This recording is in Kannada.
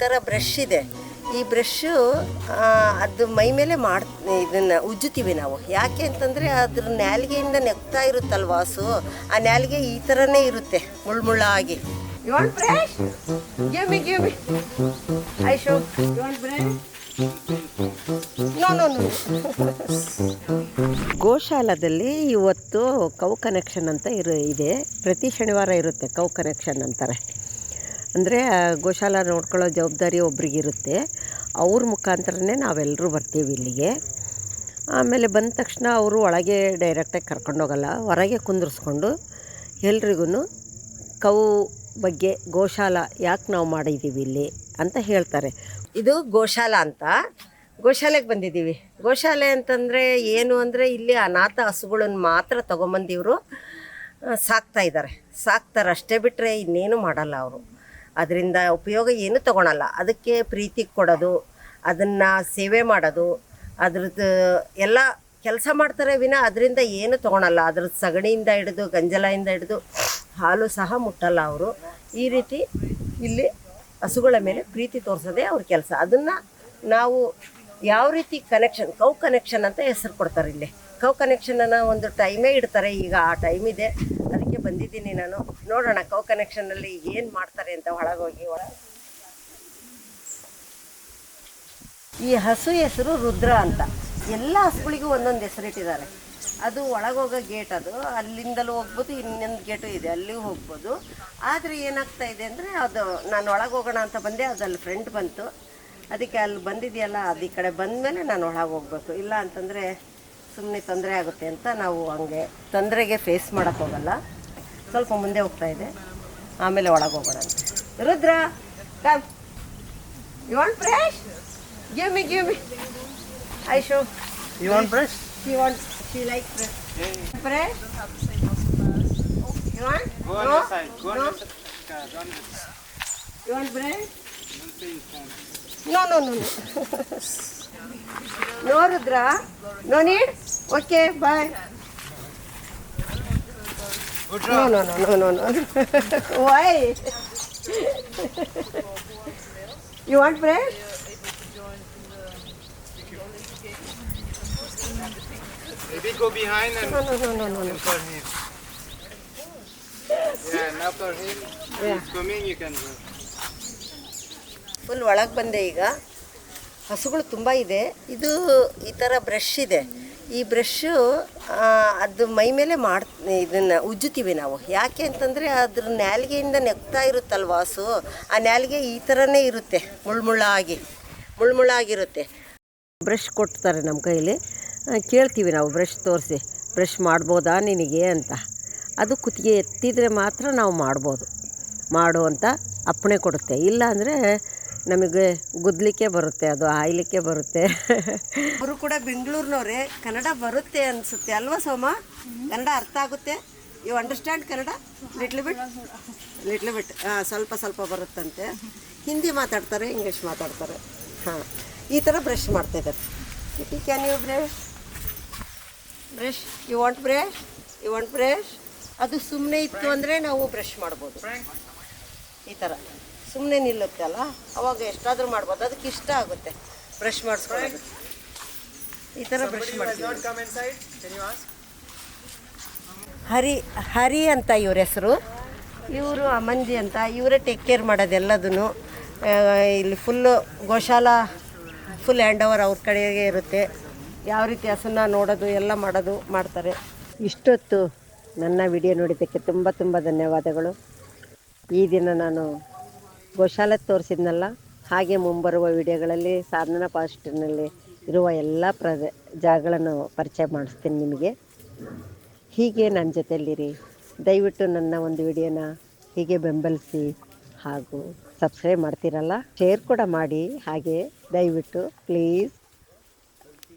ಥರ ಬ್ರಷ್ ಇದೆ. ಈ ಬ್ರಷ್ಷು ಅದು ಮೈ ಮೇಲೆ ಮಾಡ್, ಇದನ್ನು ಉಜ್ಜುತ್ತೀವಿ ನಾವು. ಯಾಕೆ ಅಂತಂದರೆ ಅದ್ರ ನ್ಯಾಲಿಗೆಯಿಂದ ನೆಗ್ತಾ ಇರುತ್ತಲ್ವ ವಾಸು? ಆ ನ್ಯಾಲಿಗೆ ಈ ಥರನೇ ಇರುತ್ತೆ ಮುಳ್ಳುಮುಳ್ಳಾಗಿ. ಗೋಶಾಲದಲ್ಲಿ ಇವತ್ತು ಕೌ ಕನೆಕ್ಷನ್ ಅಂತ ಇರು, ಇದೆ. ಪ್ರತಿ ಶನಿವಾರ ಇರುತ್ತೆ ಕೌ ಕನೆಕ್ಷನ್ ಅಂತಾರೆ. ಅಂದರೆ ಗೋಶಾಲ ನೋಡ್ಕೊಳ್ಳೋ ಜವಾಬ್ದಾರಿ ಒಬ್ರಿಗಿರುತ್ತೆ. ಅವ್ರ ಮುಖಾಂತರನೇ ನಾವೆಲ್ಲರೂ ಬರ್ತೀವಿ ಇಲ್ಲಿಗೆ. ಆಮೇಲೆ ಬಂದ ತಕ್ಷಣ ಅವರು ಒಳಗೆ ಡೈರೆಕ್ಟಾಗಿ ಕರ್ಕೊಂಡೋಗಲ್ಲ ಹೊರಗೆ ಕುಂದಿರಿಸ್ಕೊಂಡು ಎಲ್ರಿಗೂ ಕೌ ಬಗ್ಗೆ ಗೋಶಾಲ ಯಾಕೆ ನಾವು ಮಾಡಿದ್ದೀವಿ ಇಲ್ಲಿ ಅಂತ ಹೇಳ್ತಾರೆ. ಇದು ಗೋಶಾಲ ಅಂತ. ಗೋಶಾಲೆಗೆ ಬಂದಿದ್ದೀವಿ ಗೋಶಾಲೆ ಅಂತಂದರೆ ಏನು ಅಂದರೆ ಇಲ್ಲಿ ಅನಾಥ ಹಸುಗಳನ್ನು ಮಾತ್ರ ತೊಗೊಂಬಂದಿವರು ಸಾಕ್ತಾ ಇದ್ದಾರೆ ಸಾಕ್ತಾರೆ ಅಷ್ಟೇ ಬಿಟ್ಟರೆ ಇನ್ನೇನು ಮಾಡಲ್ಲ ಅವರು. ಅದರಿಂದ ಉಪಯೋಗ ಏನು ತೊಗೊಳಲ್ಲ. ಅದಕ್ಕೆ ಪ್ರೀತಿ ಕೊಡೋದು, ಅದನ್ನು ಸೇವೆ ಮಾಡೋದು, ಅದ್ರದ್ದು ಎಲ್ಲ ಕೆಲಸ ಮಾಡ್ತಾರೆ ವಿನ ಅದರಿಂದ ಏನು ತೊಗೊಳಲ್ಲ. ಅದ್ರ ಸಗಣಿಯಿಂದ ಹಿಡಿದು, ಗಂಜಲಯಿಂದ ಹಿಡಿದು ಹಾಲು ಸಹ ಮುಟ್ಟಲ್ಲ ಅವರು. ಈ ರೀತಿ ಇಲ್ಲಿ ಹಸುಗಳ ಮೇಲೆ ಪ್ರೀತಿ ತೋರಿಸೋದೇ ಅವ್ರ ಕೆಲಸ. ಅದನ್ನು ನಾವು ಯಾವ ರೀತಿ ಕನೆಕ್ಷನ್ ಕೌ ಕನೆಕ್ಷನ್ ಅಂತ ಹೆಸರು ಕೊಡ್ತಾರೆ ಇಲ್ಲಿ. ಕೌ ಕನೆಕ್ಷನನ್ನು ಒಂದು ಟೈಮೇ ಇಡ್ತಾರೆ. ಈಗ ಆ ಟೈಮ್ ಇದೆ. ಅದಕ್ಕೆ ಬಂದಿದ್ದೀನಿ ನಾನು. ನೋಡೋಣ ಕೌ ಕನೆಕ್ಷನಲ್ಲಿ ಏನು ಮಾಡ್ತಾರೆ ಅಂತ ಒಳಗೋಗಿ ಒಳ ಈ ಹಸು ಹೆಸರು ರುದ್ರ ಅಂತ. ಎಲ್ಲ ಹಸುಗಳಿಗೂ ಒಂದೊಂದು ಹೆಸರಿಟ್ಟಿದ್ದಾರೆ ಅದು ಒಳಗೋಗೋ ಗೇಟ್ ಅದು. ಅಲ್ಲಿಂದಲೂ ಹೋಗ್ಬೋದು, ಇನ್ನೊಂದು ಗೇಟು ಇದೆ. ಅಲ್ಲಿಗೂ ಹೋಗ್ಬೋದು. ಆದರೆ ಏನಾಗ್ತಾ ಇದೆ ಅಂದರೆ ಅದು ನಾನು ಒಳಗೆ ಹೋಗೋಣ ಅಂತ ಬಂದೆ. ಅದು ಅಲ್ಲಿ ಫ್ರೆಂಡ್ ಬಂತು. ಅದಕ್ಕೆ ಅಲ್ಲಿ ಬಂದಿದೆಯಲ್ಲ, ಅದು ಈ ಕಡೆ ಬಂದಮೇಲೆ ನಾನು ಒಳಗೆ ಹೋಗ್ಬೇಕು. ಇಲ್ಲ ಅಂತಂದರೆ ಸುಮ್ಮನೆ ತೊಂದರೆ ಆಗುತ್ತೆ ಅಂತ ನಾವು ಹಂಗೆ ತೊಂದರೆಗೆ ಫೇಸ್ ಮಾಡೋಕ್ಕೆ ಹೋಗಲ್ಲ. ಸ್ವಲ್ಪ ಮುಂದೆ ಹೋಗ್ತಾ ಇದೆ. ಆಮೇಲೆ ಒಳಗೆ ಹೋಗೋಣ ಅಂತ. Rudra come you want fresh give me give me I show you want brush? She want she like fresh. Fresh? You want on no? your side. No? your side. Yeah, don't, You want bread? don't say in phone. No, no, no, no. Rudra. No need? Okay, bye. No, no, no, no, no, no. Why? you want bread? Maybe go behind and, No, no, no, no, no, no. for him. Yeah, now for him. Yeah. he's coming, you can go. Full ಒಳಗೆ ಬಂದೆ ಈಗ. ಹಸುಗಳು ತುಂಬ ಇದೆ. ಇದು ಈ ಥರ ಬ್ರಷ್ ಇದೆ. ಈ ಬ್ರಷ್ಷು ಅದು ಮೈ ಮೇಲೆ ಮಾಡ್, ಇದನ್ನು ಉಜ್ಜುತ್ತೀವಿ ನಾವು. ಯಾಕೆ ಅಂತಂದರೆ ಅದ್ರ ನ್ಯಾಲಿಗೆಯಿಂದ ನೆಗ್ತಾ ಇರುತ್ತಲ್ವ ಹಸು? ಆ ನ್ಯಾಲಿಗೆ ಈ ಥರನೇ ಇರುತ್ತೆ. ಮುಳ್ಳುಮುಳ್ಳಾಗಿ ಮುಳ್ಳುಮುಳ್ಳಾಗಿರುತ್ತೆ ಬ್ರಷ್ ಕೊಡ್ತಾರೆ ನಮ್ಮ ಕೈಯಲ್ಲಿ ಕೇಳ್ತೀವಿ ನಾವು ಬ್ರಷ್ ತೋರಿಸಿ. ಬ್ರಷ್ ಮಾಡ್ಬೋದಾ ನಿನಗೆ ಅಂತ. ಅದು ಕುತ್ತಿಗೆ ಎತ್ತಿದರೆ ಮಾತ್ರ ನಾವು ಮಾಡ್ಬೋದು. ಮಾಡು ಅಂತ ಅಪ್ಪಣೆ ಕೊಡುತ್ತೆ. ಇಲ್ಲ ಅಂದರೆ ನಮಗೆ ಗುದ್ದಲಿಕ್ಕೆ ಬರುತ್ತೆ, ಅದು ಆಯ್ಲಿಕ್ಕೆ ಬರುತ್ತೆ. ಅವರು ಕೂಡ ಬೆಂಗಳೂರಿನವ್ರೆ. ಕನ್ನಡ ಬರುತ್ತೆ ಅನಿಸುತ್ತೆ ಅಲ್ವಾ ಸೋಮ? ಕನ್ನಡ ಅರ್ಥ ಆಗುತ್ತೆ? You understand Kannada? Little bit little bit ಹಾಂ ಸ್ವಲ್ಪ ಸ್ವಲ್ಪ ಬರುತ್ತಂತೆ. ಹಿಂದಿ ಮಾತಾಡ್ತಾರೆ ಇಂಗ್ಲೀಷ್ ಮಾತಾಡ್ತಾರೆ. ಹಾಂ. ಈ ಥರ ಬ್ರಷ್ ಮಾಡ್ತಾಯಿದ್ದಾರೆ can you brush brush you want brush you want brush ಅದು ಸುಮ್ಮನೆ ಇತ್ತು ಅಂದರೆ ನಾವು ಬ್ರಷ್ ಮಾಡ್ಬೋದು. ಈ ಥರ ಸುಮ್ಮನೆ ನಿಲ್ಲುತ್ತೆ ಅಲ್ಲ? ಅವಾಗ ಎಷ್ಟಾದರೂ ಮಾಡ್ಬೋದು. ಅದಕ್ಕೆ ಇಷ್ಟ ಆಗುತ್ತೆ ಬ್ರಷ್ ಮಾಡಿಸ್ಕೊಳ್ಳೋದು. ಈ ಥರ ಬ್ರಷ್? ಹರಿ ಹರಿ ಅಂತ ಇವ್ರ ಹೆಸರು. ಇವರು ಅಮಂಜಿ ಅಂತ. ಇವರೇ ಟೇಕ್ ಕೇರ್ ಮಾಡೋದು ಎಲ್ಲದನ್ನು. ಇಲ್ಲಿ ಫುಲ್ಲು ಗೋಶಾಲ ಫುಲ್ ಹ್ಯಾಂಡ್ ಓವರ್ ಅವ್ರ ಕಡೆಗೆ ಇರುತ್ತೆ. ಯಾವ ರೀತಿ ಹಸನ್ನ ನೋಡೋದು ಎಲ್ಲ ಮಾಡೋದು ಮಾಡ್ತಾರೆ. ಇಷ್ಟೊತ್ತು ನನ್ನ ವಿಡಿಯೋ ನೋಡಿದ್ದಕ್ಕೆ ತುಂಬ ತುಂಬ ಧನ್ಯವಾದಗಳು. ಈ ದಿನ ನಾನು ಗೋಶಾಲೆ ತೋರಿಸಿದ್ನಲ್ಲ, ಹಾಗೆ ಮುಂಬರುವ ವಿಡಿಯೋಗಳಲ್ಲಿ, ಸಾಧನ ಪಾಸ್ಟ್ನಲ್ಲಿ ಇರುವ ಎಲ್ಲ ಪ್ರದ ಜಾಗಗಳನ್ನು ಪರಿಚಯ ಮಾಡಿಸ್ತೀನಿ ನಿಮಗೆ. ಹೀಗೆ ನನ್ನ ಜೊತೆಯಲ್ಲಿರಿ. ದಯವಿಟ್ಟು ನನ್ನ ಒಂದು ವಿಡಿಯೋನ ಹೀಗೆ ಬೆಂಬಲಿಸಿ ಹಾಗೂ ಸಬ್ಸ್ಕ್ರೈಬ್ ಮಾಡ್ತೀರಲ್ಲ, ಶೇರ್ ಕೂಡ ಮಾಡಿ. ಹಾಗೆ ದಯವಿಟ್ಟು ಪ್ಲೀಸ್